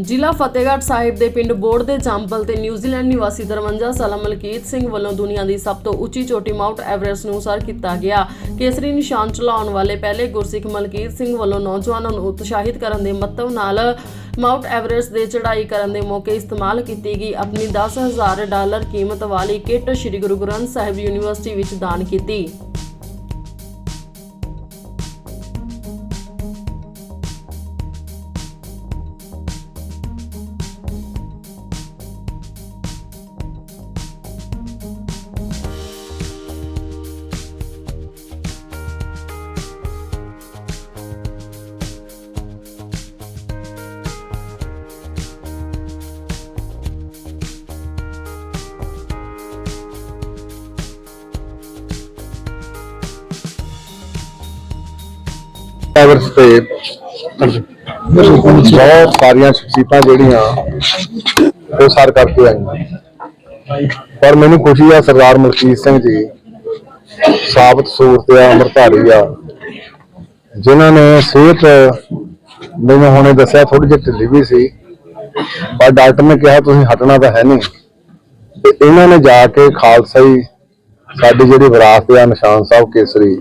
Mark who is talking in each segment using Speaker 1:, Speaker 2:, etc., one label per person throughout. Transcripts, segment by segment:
Speaker 1: ਜ਼ਿਲ੍ਹਾ ਫਤਿਹਗੜ੍ਹ ਸਾਹਿਬ ਦੇ ਪਿੰਡ ਬੋੜ ਦੇ ਜੰਪਲ ਤੇ ਨਿਊਜ਼ੀਲੈਂਡ ਨਿਵਾਸੀ 53 ਸਾਲਾ ਮਲਕੀਤ ਸਿੰਘ ਵੱਲੋਂ ਦੁਨੀਆ ਦੀ ਸਭ ਤੋਂ ਉੱਚੀ ਚੋਟੀ ਮਾਊਂਟ ਐਵਰੈਸਟ ਨੂੰ ਸਰ ਕੀਤਾ ਗਿਆ। ਕੇਸਰੀ ਨਿਸ਼ਾਨ ਚਲਾਉਣ ਵਾਲੇ ਪਹਿਲੇ ਗੁਰਸਿੱਖ ਮਲਕੀਤ ਸਿੰਘ ਵੱਲੋਂ ਨੌਜਵਾਨਾਂ ਨੂੰ ਉਤਸ਼ਾਹਿਤ ਕਰਨ ਦੇ ਮੱਤਵ ਨਾਲ ਮਾਊਂਟ ਐਵਰੈਸਟ ਦੇ ਚੜ੍ਹਾਈ ਕਰਨ ਦੇ ਮੌਕੇ ਇਸਤੇਮਾਲ ਕੀਤੀ ਗਈ। ਆਪਣੀ 10000 ਡਾਲਰ ਕੀਮਤ ਵਾਲੀ ਕਿੱਟ ਸ੍ਰੀ ਗੁਰੂ ਗ੍ਰੰਥ ਸਾਹਿਬ ਯੂਨੀਵਰਸਿਟੀ ਵਿੱਚ ਦਾਨ ਕੀਤੀ।
Speaker 2: ਐਵਰਸ ਤੇ ਬਹੁਤ ਸਾਰੀਆਂ ਸ਼ਖਸੀਅਤਾਂ ਜਿਹੜੀਆਂ ਉਹ ਸਰ ਕਰਕੇ ਆਈਆਂ। ਪਰ ਮੈਨੂੰ ਖੁਸ਼ੀ ਆ ਸਰਦਾਰ ਮਲਕੀਤ ਸਿੰਘ ਜੀ, ਸਾਬਤ ਸੂਰਤ ਆ ਅਮਰਧਾਰੀ ਆ, ਜਿਨ੍ਹਾਂ ਨੇ ਸਿਹਤ ਮੈਨੂੰ ਹੁਣੇ ਦੱਸਿਆ ਥੋੜੀ ਜਿਹੀ ਢਿੱਲੀ ਵੀ ਸੀ, ਪਰ ਡਾਕਟਰ ਨੇ ਕਿਹਾ, ਤੁਸੀਂ ਹਟਣਾ ਤਾਂ ਹੈ ਨਹੀਂ। ਤੇ ਇਹਨਾਂ ਨੇ ਜਾ ਕੇ ਖਾਲਸਾ ਹੀ ਸਾਡੀ ਜਿਹੜੀ ਵਿਰਾਸਤ ਆ ਨਿਸ਼ਾਨ ਸਾਹਿਬ ਕੇਸਰੀ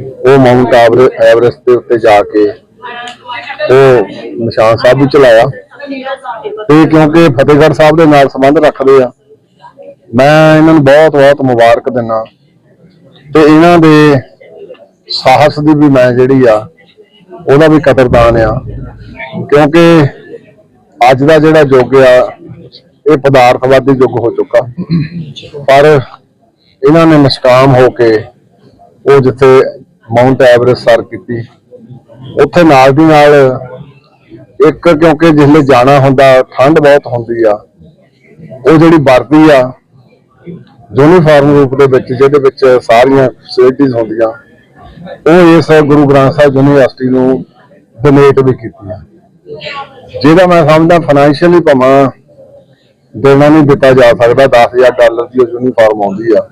Speaker 2: ਉਹ ਮਾਊਂਟ ਐਵਰੇ- ਐਵਰੈਸਟ ਦੇ ਉੱਤੇ ਜਾ ਕੇ ਉਹ ਨਿਸ਼ਾਨ ਸਾਹਿਬ ਵੀ ਚਲਾਇਆ। ਤੇ ਕਿਉਂਕਿ ਫਤਿਹਗੜ੍ਹ ਸਾਹਿਬ ਦੇ ਨਾਲ ਸੰਬੰਧ ਰੱਖਦੇ ਆ, ਮੈਂ ਇਹਨਾਂ ਨੂੰ ਬਹੁਤ ਬਹੁਤ ਮੁਬਾਰਕ ਦਿੰਦਾ ਤੇ ਇਹਨਾਂ ਦੇ ਸਾਹਸ ਦੀ ਵੀ ਮੈਂ ਜਿਹੜੀ ਆ, ਉਹਦਾ ਵੀ ਕਦਰਦਾਨ ਆ। ਕਿਉਂਕਿ ਅੱਜ ਦਾ ਜਿਹੜਾ ਯੁੱਗ ਆ, ਇਹ ਪਦਾਰਥਵਾਦੀ ਯੁੱਗ ਹੋ ਚੁੱਕਾ। ਪਰ ਇਹਨਾਂ ਨੇ ਨਿਸ਼ਕਾਮ ਹੋ ਕੇ ਉਹ ਜਿੱਥੇ ਮਾਊਂਟ ਐਵਰੈਸਟ ਸਰ ਕੀਤੀ। ਉੱਥੇ ਨਾਲ ਦੀ ਨਾਲ ਇੱਕ ਕਿਉਂਕਿ ਜਿਸਲੇ ਜਾਣਾ ਹੁੰਦਾ, ਠੰਡ ਬਹੁਤ ਹੁੰਦੀ ਆ, ਉਹ ਜਿਹੜੀ ਵਰਦੀ ਆ ਯੂਨੀਫਾਰਮ ਰੂਪ ਦੇ ਵਿੱਚ, ਜਿਹਦੇ ਵਿੱਚ ਸਾਰੀਆਂ ਫੈਸਿਲਿਟੀਆਂ ਹੁੰਦੀਆਂ, ਉਹ ਇਸ ਗੁਰੂ ਗ੍ਰੰਥ ਸਾਹਿਬ ਯੂਨੀਵਰਸਿਟੀ ਨੂੰ ਡੋਨੇਟ ਵੀ ਕੀਤੀਆਂ। ਜਿਹਦਾ ਮੈਂ ਸਮਝਦਾ ਫਾਈਨੈਂਸ਼ੀਅਲੀ ਭਾਵੇਂ, ਦੇਣਾ ਨਹੀਂ ਦਿੱਤਾ ਜਾ ਸਕਦਾ 10000 ਡਾਲਰ ਦੀ ਉਹ ਯੂਨੀਫਾਰਮ ਆਉਂਦੀ ਆ।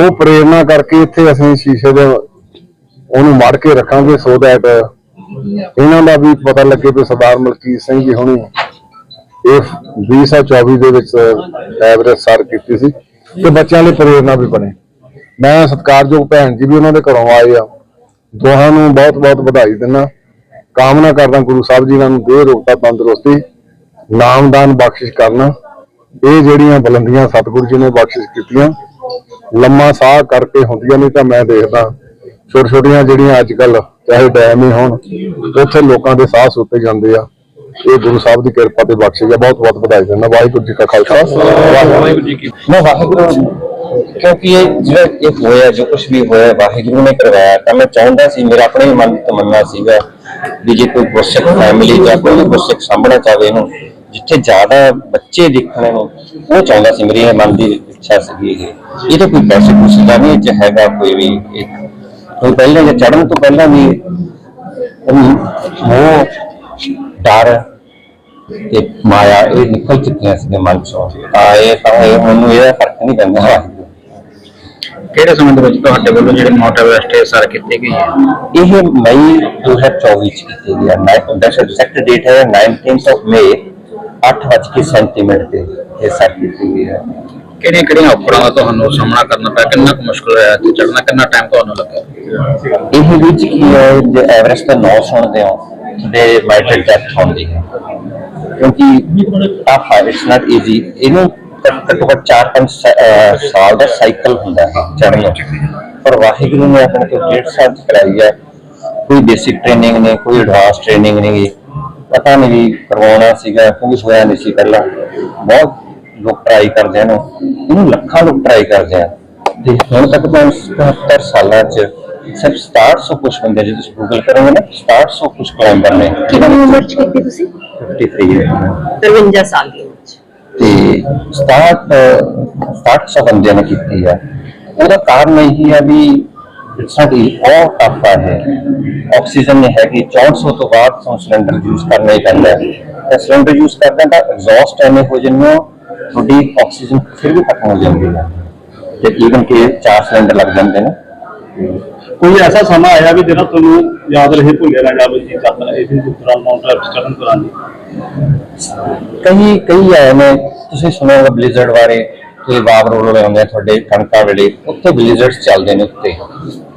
Speaker 2: ਉਹ ਪ੍ਰੇਰਣਾ ਕਰਕੇ ਇੱਥੇ ਅਸੀਂ ਸ਼ੀਸ਼ੇ ਦੇ ਉਹਨੂੰ ਮੜ ਕੇ ਰੱਖਾਂਗੇ ਸੋ ਦੈਟ ਇਹਨਾਂ ਦਾ ਵੀ ਪਤਾ ਲੱਗੇ ਕਿ ਸਰਦਾਰ ਮਲਕੀਤ ਸਿੰਘ ਜੀ ਹੁਣੀ ਇਹ 2024 ਦੇ ਵਿੱਚ ਐਵਰੇਜ ਸਰ ਕੀਤੀ ਸੀ ਤੇ ਬੱਚਿਆਂ ਲਈ ਪ੍ਰੇਰਣਾ ਵੀ ਬਣੇ। ਮੈਂ ਸਤਿਕਾਰਯੋਗ ਭੈਣ ਜੀ ਵੀ ਉਹਨਾਂ ਦੇ ਘਰੋਂ ਆਏ ਆ। ਦੋਹਾਂ ਨੂੰ ਬਹੁਤ ਬਹੁਤ ਵਧਾਈ ਦਿੰਦਾ। ਕਾਮਨਾ ਕਰਦਾ ਗੁਰੂ ਸਾਹਿਬ ਜੀ ਇਹਨਾਂ ਨੂੰ ਦੇਹ ਰੋਗਤਾ ਤੰਦਰੁਸਤੀ, ਨਾਮਦਾਨ ਬਖਸ਼ਿਸ਼ ਕਰਨਾ। ਇਹ ਜਿਹੜੀਆਂ ਬੁਲੰਦੀਆਂ ਸਤਿਗੁਰੂ ਜੀ ਨੇ ਬਖਸ਼ਿਸ਼ ਕੀਤੀਆਂ, ਲੰਮਾ ਸਾਹ ਕਰਕੇ ਹੁੰਦੀਆਂ ਨਹੀਂ ਤਾਂ ਮੈਂ ਦੇਖਦਾ। ਛੋਟੇ ਛੋਟੀਆਂ ਜਿਹੜੀਆਂ ਅੱਜ ਕੱਲ ਚਾਹੇ ਡੈਮ ਹੀ ਹੋਣ ਉੱਥੇ ਲੋਕਾਂ ਦੇ ਸਾਹ ਸੁੱਤੇ ਜਾਂਦੇ ਆ। ਇਹ ਗੁਰੂ ਸਾਹਿਬ ਦੀ ਕਿਰਪਾ ਤੇ ਬਖਸ਼ਿਸ਼ ਆ। ਬਹੁਤ ਬਹੁਤ ਵਧਾਈ ਦਿੰਦਾ। ਵਾਹਿਗੁਰੂ ਜੀ ਕਾ ਖਾਲਸਾ। ਵਾਹਿਗੁਰੂ ਜੀ ਕੀ
Speaker 3: ਮੈਂ ਵਾਹਿਗੁਰੂ ਕਿਉਂਕਿ ਇਹ ਜਿਹੜਾ ਇਹ ਹੋਇਆ ਜੋ ਕੁਝ ਵੀ ਹੋਇਆ ਵਾਹਿਗੁਰੂ ਨੇ ਕਰਵਾਇਆ। ਤਾਂ ਮੈਂ ਚਾਹੁੰਦਾ ਸੀ ਮੇਰਾ ਆਪਣੇ ਮਨ ਦੀ ਤਮੰਨਾ ਸੀਗਾ ਵੀ ਜੇ ਕੋਈ ਗੁਰਸਿੱਖ ਫੈਮਿਲੀ ਜਾਂ ਕੋਈ ਗੁਰਸਿੱਖ ਸਾਂਭਣਾ ਚਾਹਵੇ ਇਹਨੂੰ ਜਿੱਥੇ ਜ਼ਿਆਦਾ ਬੱਚੇ ਦੇਖਣੇ ਨੂੰ ਉਹ ਚਾਹੁੰਦਾ ਸੀ ਮੇਰੀ ਇਹ ਮਨ ਦੀ ਇੱਛਾ ਸੀਗੀ ਇਹ। ਇਹ ਤਾਂ ਕੋਈ ਪੈਸੇ ਕੁਛ ਦਾ ਨਹੀਂ ਇਹ 'ਚ ਹੈਗਾ ਕੋਈ ਵੀ ਇੱਕ ਕੋਈ ਪਹਿਲਾਂ ਜਾਂ ਚੜਨ ਤੋਂ ਪਹਿਲਾਂ ਵੀ ਉਹ ਡਰ ਤੇ ਮਾਇਆ ਇਹ ਨਿਕਲ ਚੁੱਕੀਆਂ ਸੀ ਮਨ ਚੋਂ। ਤਾਂ ਇਹ ਤਾਂ ਇਹ ਮੈਨੂੰ ਇਹਦਾ ਫ਼ਰਕ ਨਹੀਂ ਪੈਂਦਾ।
Speaker 4: ਕਿਹੜੇ ਸਮੇਂ ਦੇ ਵਿੱਚ ਤੁਹਾਡੇ ਵੱਲੋਂ ਜਿਹੜੇ ਮਾਊਂਟ ਐਵਰੈਸਟ ਇਹ ਸਰ ਕੀਤੀ ਹੈ
Speaker 3: ਇਹ ਮਈ 2024 ਚ ਕੀਤੀ ਗਈ ਹੈ ਦੈਟਸ ਐਗਜ਼ੈਕਟ ਡੇਟ ਹੈ 19th ਆਫ ਮਈ 8:37 ਮਿੰਟ ਤੇ ਇਹ ਸਰ ਕੀਤੀ ਗਈ ਹੈ
Speaker 4: ਕਿਹੜੀਆਂ ਕਿਹੜੀਆਂ ਔਕੜਾਂ ਦਾ ਤੁਹਾਨੂੰ ਸਾਹਮਣਾ ਕਰਨਾ ਪਿਆ? ਕਿੰਨਾ ਕੁ ਮੁਸ਼ਕਲ ਹੋਇਆ ਤੇ ਚੜਨਾ ਕਿੰਨਾ ਟਾਈਮ ਤੁਹਾਨੂੰ ਲੱਗਾ
Speaker 3: ਇਹ ਵਿੱਚ ਕੀ ਹੈ, ਜੇ ਐਵਰੇਜ ਦਾ ਨਾਂ ਸੁਣਦੇ ਹੋ ਤੁਹਾਡੇ ਮਾਈਟਡ ਡੈਥ ਹੁੰਦੀ ਹੈ। ਕਿਉਂਕਿ ਟਫ ਹੈ ਇਟਸ ਨਾਟ ਈਜ਼ੀ ਇਹਨੂੰ ਘੱਟੋ ਘੱਟ 4-5 ਸਾਲ ਦਾ ਸਾਈਕਲ ਹੁੰਦਾ ਹੈ ਚੜ੍ਹਨ ਦਾ ਪਰ ਵਾਹਿਗੁਰੂ ਨੇ ਆਪਣੇ ਤੋਂ ਡੇਢ ਸਾਲ ਚ ਕਰਾਈ ਹੈ। ਕੋਈ ਬੇਸਿਕ ਟ੍ਰੇਨਿੰਗ ਨਹੀਂ, ਕੋਈ ਐਡਵਾਂਸ ਟ੍ਰੇਨਿੰਗ ਨਹੀਂ। ਪਤਾ ਨਹੀਂ ਕਰਵਾਉਣਾ ਸੀਗਾ ਕਿਉਂਕਿ ਹੋਇਆ ਨਹੀਂ ਸੀ ਪਹਿਲਾਂ। ਬਹੁਤ ਲੋਕ ਟਰਾਈ ਕਰਦੇ ਨੇ ਇਹਨੂੰ ਲੱਖਾਂ ਲੋਕ ਟਰਾਈ ਕਰਦੇ ਆ। ਤੇ ਹੁਣ ਤੱਕ ਤਾਂ 77 ਸਾਲਾਂ ਚ ਸਿਰਫ 67 ਕੁਝ ਬੰਦੇ ਜੇ ਤੁਸੀਂ ਗੂਗਲ ਕਰੋਗੇ ਨਾ 67 ਕੁਝ ਕਲਾਈਂਬਰ ਨੇ।
Speaker 5: ਕਿੰਨੀ ਉਮਰ ਚ ਕੀਤੀ ਤੁਸੀਂ?
Speaker 3: 53 ਹੈ।
Speaker 5: 53 ਸਾਲ ਦੀ ਉਮਰ ਚ।
Speaker 3: ਤੇ 67 67 ਬੰਦਿਆਂ ਨੇ ਕੀਤੀ ਹੈ ਉਹਦਾ ਕਾਰਨ ਇਹੀ ਹੈ ਵੀ ਨਾਟ ਬਹੁਤ ਟਫ ਹੈ ਆਕਸੀਜਨ ਨਹੀਂ ਹੈਗੀ 400 ਤੋਂ ਬਾਅਦ ਸਿਲੰਡਰ ਯੂਜ਼ ਕਰਨਾ ਹੀ ਪੈਂਦਾ ਹੈ। ਸਿਲੰਡਰ ਯੂਜ਼ ਕਰਦੇ ਤਾਂ ਐਗਜ਼ੌਸਟ ਐਵੇਂ ਹੋ ਜਾਂਦੇ ਹੋ ਤੁਹਾਡੀ ਆਕਸੀਜਨ ਫਿਰ ਵੀ ਖਤਮ ਹੋ ਜਾਂਦੀ ਹੈ। ਤੇ ਈਵਨ ਕਿ ਚਾਰ ਸਿਲੰਡਰ ਲੱਗ ਜਾਂਦੇ ਨੇ।
Speaker 6: ਕੋਈ ਐਸਾ ਸਮਾਂ ਆਇਆ ਵੀ ਜਿਹੜਾ ਤੁਹਾਨੂੰ ਯਾਦ ਰਹੇ ਭੁੱਲਿਆ ਨਾ ਜਾਵੇ ਜੀ ਚੱਕ ਰਹੇ ਸੀ ਦੌਰਾਨ ਚੜ੍ਹਨ ਦੌਰਾਨ ਜੀ
Speaker 3: ਕਈ ਕਈ ਆਏ ਨੇ। ਤੁਸੀਂ ਸੁਣਿਆ ਹੋਗਾ ਬਲਿਜ਼ਰਡ ਬਾਰੇ ਤੇ ਬਾਬ ਰੋਲ ਆਉਂਦੇ ਆ ਤੁਹਾਡੇ ਕਣਕਾਂ ਵੇਲੇ। ਉੱਥੇ ਬਲਿਜ਼ਰਡਸ ਚੱਲਦੇ ਨੇ ਉੱਤੇ।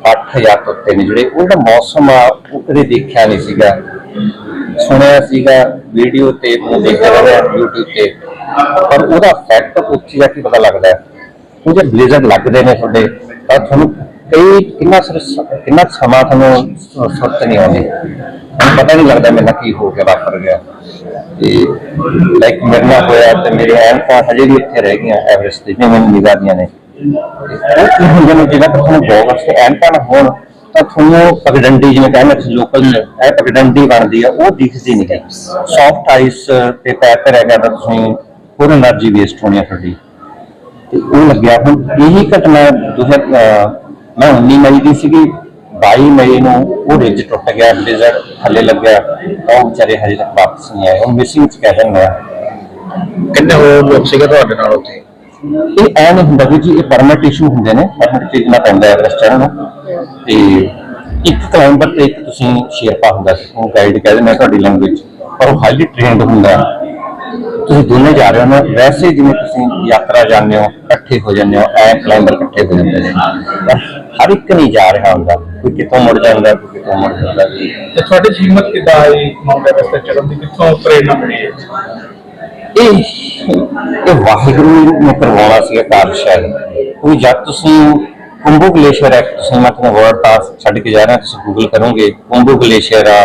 Speaker 3: 8000 ਤੋਂ ਉੱਤੇ ਨੇ ਜਿਹੜੇ। ਉਹ ਜਿਹੜਾ ਮੌਸਮ ਆ ਉਹ ਕਦੇ ਦੇਖਿਆ ਨਹੀਂ ਸੀਗਾ। ਸੁਣਿਆ ਸੀਗਾ ਵੀਡੀਓ ਤੇ ਉਹ ਰਹੇ YouTube ਤੇ। ਪਰ ਉਹਦਾ ਫੈਕਟ ਉੱਥੇ ਜਾ ਕੇ ਪਤਾ ਲੱਗਦਾ ਹੈ? ਉਹ ਜੇ ਬਲੇਜ਼ਰ ਲੱਗਦੇ ਨੇ ਤੁਹਾਡੇ, ਤਾਂ ਤੁਹਾਨੂੰ ਕਈ ਕਿੰਨਾ ਸਰ ਕਿੰਨਾ ਸਮਾਂ ਤੁਹਾਨੂੰ ਸੁਰਤ ਨਹੀਂ ਆਉਂਦੀ? ਤੁਹਾਨੂੰ ਪਤਾ ਨਹੀਂ ਲੱਗਦਾ ਮੇਰੇ ਕੀ ਹੋ ਗਿਆ, ਵਾਪਰ ਗਿਆ। ਤੇ ਲਾਈਕ ਮੇਰੇ ਨਾਲ ਹੋਇਆ ਤੇ ਮੇਰੇ ਐਨਕਾਂ ਹਜੇ ਵੀ ਇੱਥੇ ਰਹਿ ਗਈਆਂ, ਐਵਰੇਸਟ ਤੇ ਜਿਵੇਂ ਨਿਗਾਹ ਦੀਆਂ ਨੇ। ਉਹ ਕੀ ਹੁੰਦੇ ਨੇ ਜਿਹੜਾ ਤੁਹਾਨੂੰ ਗੋਗਲਸ ਤੇ ਐਨਕਾਂ ਹੋਣ, ਤਾਂ ਤੁਹਾਨੂੰ ਪਗਡੰਡੀ ਜਿਵੇਂ ਕਹਿੰਦੇ ਤੁਸੀਂ ਲੋਕਲ ਇਹ ਪਗਡੰਡੀ ਬਣਦੀ ਆ, ਉਹ ਦਿਖਦੀ ਨਹੀਂ। ਹੈ ਸੌਫਟ ਆਈਸ ਤੇ ਪੈਰ ਤੇ ਰਹਿ ਗਿਆ ਤਾਂ ਤੁਸੀਂ ਹੋਰ એનર્ਜੀ ਵੇਸਟ ਹੋਣੀ ਆ ਤੁਹਾਡੀ ਤੇ ਉਹ ਲੱਗਿਆ ਹੁਣ ਇਹੀ ਘਟਨਾ 2000 ਮੈਂ 19 ਮਈ ਦੀ ਸੀਗੀ 22 ਮਈ ਨੂੰ ਉਹ ਰਿਜ ਟੁੱਟ ਗਿਆ ਬਲੇਜ਼ਰ ਥੱਲੇ ਲੱਗਿਆ। ਉਹ ਵਿਚਾਰੇ ਹਜੇ ਤੱਕ ਵਾਪਸ ਨਹੀਂ ਆਏ। ਉਹ ਮਿਸਿੰਗ ਚ ਕਹਿ ਦਿੰਦੇ ਆ।
Speaker 4: ਕਿੰਨੇ ਹੋਰ ਲੋਕ ਸੀਗੇ ਤੁਹਾਡੇ ਨਾਲ ਉੱਥੇ?
Speaker 3: ਇਹ ਐ ਨਹੀਂ ਹੁੰਦਾ ਵੀ ਜੀ ਇਹ ਪਰਮਿਟ ਇਸ਼ੂ ਹੁੰਦੇ ਨੇ ਪਰਮਿਟ ਖਰੀਦਣਾ ਪੈਂਦਾ ਹੈ ਰੈਸਟੋਰੈਂਟ ਨੂੰ। ਤੇ ਇੱਕ ਕਲਾਇੰਟ ਤੇ ਇੱਕ ਤੁਸੀਂ ਸ਼ੇਰਪਾ ਹੁੰਦਾ ਉਹ ਗਾਈਡ ਕਹਿੰਦੇ ਮੈਂ ਤੁਹਾਡੀ ਲੈਂਗੁਏਜ ਪਰ ਉਹ ਹਾਈਲੀ ਟ੍ਰੇਨਡ ਹੁੰਦਾ। ਤੁਸੀਂ ਦੋਨੇ ਜਾ ਰਹੇ ਹੋ ਨਾ ਵੈਸੇ ਜਿਵੇਂ ਤੁਸੀਂ ਯਾਤਰਾ ਜਾਂਦੇ ਹੋ ਇਕੱਠੇ ਹੋ ਜਾਂਦੇ ਹੋ ਐ ਕਲਾਈਂਬਰ ਇਕੱਠੇ ਹੋ ਜਾਂਦੇ ਨੇ। ਪਰ ਹਰ ਇੱਕ ਨਹੀਂ ਜਾ ਰਿਹਾ ਹੁੰਦਾ ਕੋਈ ਕਿਤੋਂ ਮੁੜ ਜਾਂਦਾ ਕੋਈ ਕਿਤੋਂ ਮੁੜ ਜਾਂਦਾ।
Speaker 6: ਤੇ ਤੁਹਾਡੀ ਹਿੰਮਤ ਕਿੱਦਾਂ ਆਈ ਮਾਊਂਟ ਐਵਰੈਸਟ ਤੇ ਚੜ੍ਹਨ ਦੀ ਕਿੱਥੋਂ ਪ੍ਰੇਰਣਾ ਮਿਲੀ ਹੈ?
Speaker 3: ਇਹ ਇਹ ਵਾਹਿਗੁਰੂ ਨੇ ਕਰਵਾਉਣਾ ਸੀ ਕਾਰਜ ਸ਼ਾਇਦ ਕੋਈ ਜਦ ਤੁਸੀਂ ਕੁੰਭੂ ਗਲੇਸ਼ੀਅਰ ਹੈ ਤੁਸੀਂ ਮੈਂ ਤੁਹਾਨੂੰ ਵਰਡ ਪਾਸ ਛੱਡ ਕੇ ਜਾ ਰਿਹਾ ਤੁਸੀਂ ਗੂਗਲ ਕਰੋਗੇ ਕੁੰਭੂ ਗਲੇਸ਼ੀਅਰ ਆ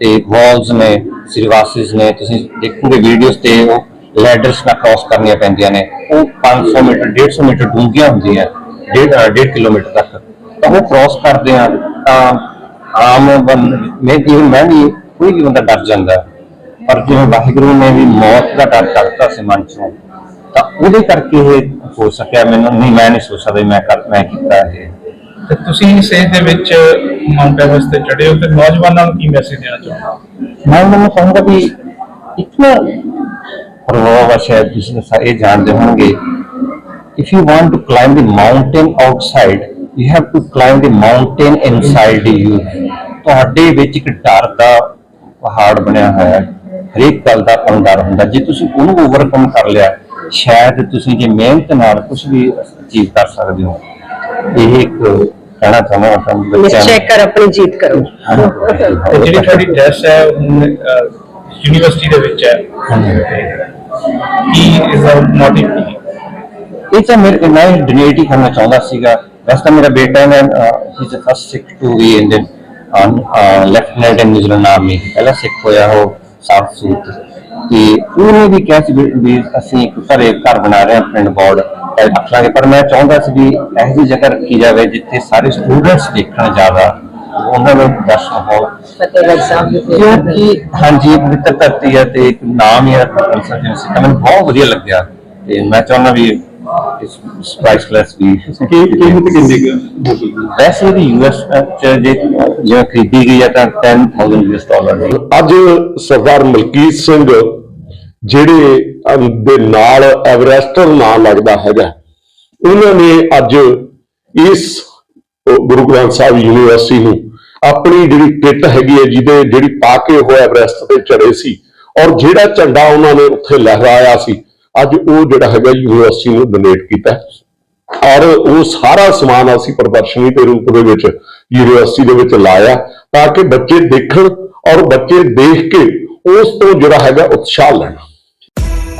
Speaker 3: ਤੇ ਵਾਲਸ ਨੇ ਸਿਰਵਾਸਿਸ ਨੇ ਤੁਸੀਂ ਦੇਖੋਗੇ ਵੀਡੀਓਜ਼ ਤੇ ਉਹ ਲੈਡਰਸ ਨਾਲ ਕ੍ਰਾਸ ਕਰਨੀਆਂ ਪੈਂਦੀਆਂ ਨੇ। ਉਹ 500 ਮੀਟਰ 150 ਮੀਟਰ ਡੂੰਘੀਆਂ ਹੁੰਦੀਆਂ ਡੇਢ ਅ, ਡੇਢ ਕਿਲੋਮੀਟਰ ਤੱਕ। ਤਾਂ ਉਹ ਕ੍ਰਾਸ ਕਰਦੇ ਆ ਤਾਂ ਆਮ ਮੈਂ even ਮੈਂ ਵੀ ਕੋਈ ਵੀ ਬੰਦਾ ਡਰ ਜਾਂਦਾ। ਪਰ ਜਿਵੇਂ ਵਾਹਿਗੁਰੂ ਨੇ ਵੀ ਮੌਤ ਦਾ ਡਰ ਕੱਢਤਾ ਸੀ ਮਨ ਚੋਂ ਤਾਂ ਉਹਦੇ ਕਰਕੇ ਇਹ ਹੋ ਸਕਿਆ। ਮੈਨੂੰ ਨਹੀਂ ਮੈਂ ਨਹੀਂ ਸੋਚ ਸਕਦਾ ਵੀ ਮੈਂ ਕਰ ਮੈਂ ਕੀਤਾ ਇਹ।
Speaker 6: ਤੇ ਤੁਸੀਂ ਇਸ ਦੇ ਵਿੱਚ ਮਾਊਂਟ ਐਵਰੈਸਟ ਤੇ ਚੜ੍ਹੇ ਹੋ ਤੇ ਨੌਜਵਾਨਾਂ ਨੂੰ ਕੀ ਮੈਸੇਜ ਦੇਣਾ ਚਾਹੁੰਦੇ ਹੋ?
Speaker 3: ਮੈਂ ਉਹਨਾਂ ਨੂੰ ਕਹੂੰਗਾ ਵੀ ਤੁਸੀਂ ਸਾ- ਜਾਣਦੇ ਹੋਣਗੇ। If you want to climb the mountain outside, you have to climb the mountain inside you. ਤੁਹਾਡੇ ਵਿੱਚ ਇੱਕ ਡਰ ਦਾ ਪਹਾੜ ਬਣਿਆ ਹੋਇਆ ਹੈ। ਹਰੇਕ ਗੱਲ ਦਾ ਆਪਾਂ ਡਰ ਹੁੰਦਾ। ਜੇ ਤੁਸੀਂ ਉਹਨੂੰ ਓਵਰਕਮ ਕਰ ਲਿਆ, ਸ਼ਾਇਦ ਤੁਸੀਂ ਜੇ ਮਿਹਨਤ ਨਾਲ ਕੁਝ ਵੀ ਅਚੀਵ ਕਰ ਸਕਦੇ ਹੋ, ਇਹ ਇੱਕ ਕਹਿਣਾ ਚਾਹੁੰਦਾ ਹਾਂ ਤੁਹਾਨੂੰ ਬੱਚਿਆਂ
Speaker 5: ਨਿਸ਼ਚੈ
Speaker 3: ਨੂੰ
Speaker 5: ਕਰ ਆਪਣੀ ਜੀਤ ਕਰੋ।
Speaker 6: ਤੇ ਜਿਹੜੀ ਤੁਹਾਡੀ ਡਰੈਸ ਹੈ ਯੂਨੀਵਰਸਿਟੀ ਦੇ ਵਿੱਚ ਹੈ। ਕੀ ਇਸ ਦਾ ਮੋਟਿਵ ਕੀ
Speaker 3: ਇਹ ਤਾਂ ਮੇਰੇ ਮੈਂ ਡੋਨੇਟ ਹੀ ਕਰਨਾ ਚਾਹੁੰਦਾ ਸੀਗਾ। ਵੈਸੇ ਤਾਂ ਮੇਰਾ ਬੇਟਾ ਹੈ he is first Sikh to be in the lieutenant in New Zealand army ਪਹਿਲਾ ਸਿੱਖ ਹੋਇਆ ਉਹ ਸਾਊਥ ਸੂਟ ਤੇ ਉਹਨੇ ਵੀ ਕਿਹਾ ਸੀ ਵੀ ਵੀ ਅਸੀਂ ਇੱਕ ਘਰੇ ਘਰ ਬਣਾ ਰਹੇ ਹਾਂ ਪਿੰਡ ਬੋਰਡ। ਰੱਖਾਂਗੇ ਪਰ ਮੈਂ ਚਾਹੁੰਦਾ ਸੀ ਵੀ ਇਹੋ ਜਿਹੀ ਜਗ੍ਹਾ ਰੱਖੀ ਜਾਵੇ ਜਿੱਥੇ ਸਾਰੇ ਸਟੂਡੈਂਟਸ ਦੇਖਣ ਜ਼ਿਆਦਾ। ਉਹਨਾਂ ਨੂੰ ਦਰਸ਼ਨ ਹੋਣ
Speaker 5: ਫਤਿਹਗੜ੍ਹ ਸਾਹਿਬ ਦੇ
Speaker 3: ਕਿਉਂਕਿ ਹਾਂਜੀ ਪਵਿੱਤਰ ਧਰਤੀ ਹੈ ਤੇ ਇੱਕ ਨਾਮ ਹੀ ਹੈ ਕੰਸਰਜਨ ਸੀ ਤਾਂ ਮੈਨੂੰ ਬਹੁਤ ਵਧੀਆ ਲੱਗਿਆ। ਤੇ ਮੈਂ ਚਾਹੁੰਦਾ ਵੀ ਇਸ ਪ੍ਰਾਈਸਲੈਸ ਵੀ
Speaker 6: ਕੀ ਕੀਮਤ ਕਿੰਨੀ ਕੁ ਹੈ?
Speaker 3: ਵੈਸੇ ਵੀ ਯੂਐਸ ਚ ਜੇ ਜੇ ਖਰੀਦੀ ਗਈ ਹੈ ਤਾਂ 10000 ਯੂਐਸ ਡਾਲਰ ਦੀ।
Speaker 7: ਅੱਜ ਸਰਦਾਰ ਮਲਕੀਤ ਸਿੰਘ ਜਿਹੜੇ ਦੇ ਨਾਲ ਐਵਰੈਸਟਰ ਨਾਂ ਲੱਗਦਾ ਹੈਗਾ, ਉਹਨਾਂ ਨੇ ਅੱਜ ਇਸ ਗੁਰੂ ਗ੍ਰੰਥ ਸਾਹਿਬ ਯੂਨੀਵਰਸਿਟੀ ਨੂੰ ਆਪਣੀ ਜਿਹੜੀ ਕਿੱਟ ਹੈਗੀ ਹੈ, ਜਿਹਦੇ, ਜਿਹੜੀ ਪਾ ਕੇ ਉਹ ਐਵਰੈਸਟ ਤੇ ਚੜੇ ਸੀ ਔਰ ਜਿਹੜਾ ਝੰਡਾ ਉਹਨਾਂ ਨੇ ਉੱਥੇ ਲਹਿਰਾਇਆ ਸੀ, ਅੱਜ ਉਹ ਜਿਹੜਾ ਹੈਗਾ ਯੂਨੀਵਰਸਿਟੀ ਨੂੰ ਡੋਨੇਟ ਕੀਤਾ ਔਰ ਉਹ ਸਾਰਾ ਸਮਾਨ ਅਸੀਂ ਪ੍ਰਦਰਸ਼ਨੀ ਦੇ ਰੂਪ ਦੇ ਵਿੱਚ ਯੂਨੀਵਰਸਿਟੀ ਦੇ ਵਿੱਚ ਲਾਇਆ ਤਾਂ ਕਿ ਬੱਚੇ ਦੇਖਣ ਔਰ ਬੱਚੇ ਦੇਖ ਕੇ ਉਸ ਤੋਂ ਜਿਹੜਾ ਹੈਗਾ ਉਤਸ਼ਾਹ ਲੈਣ।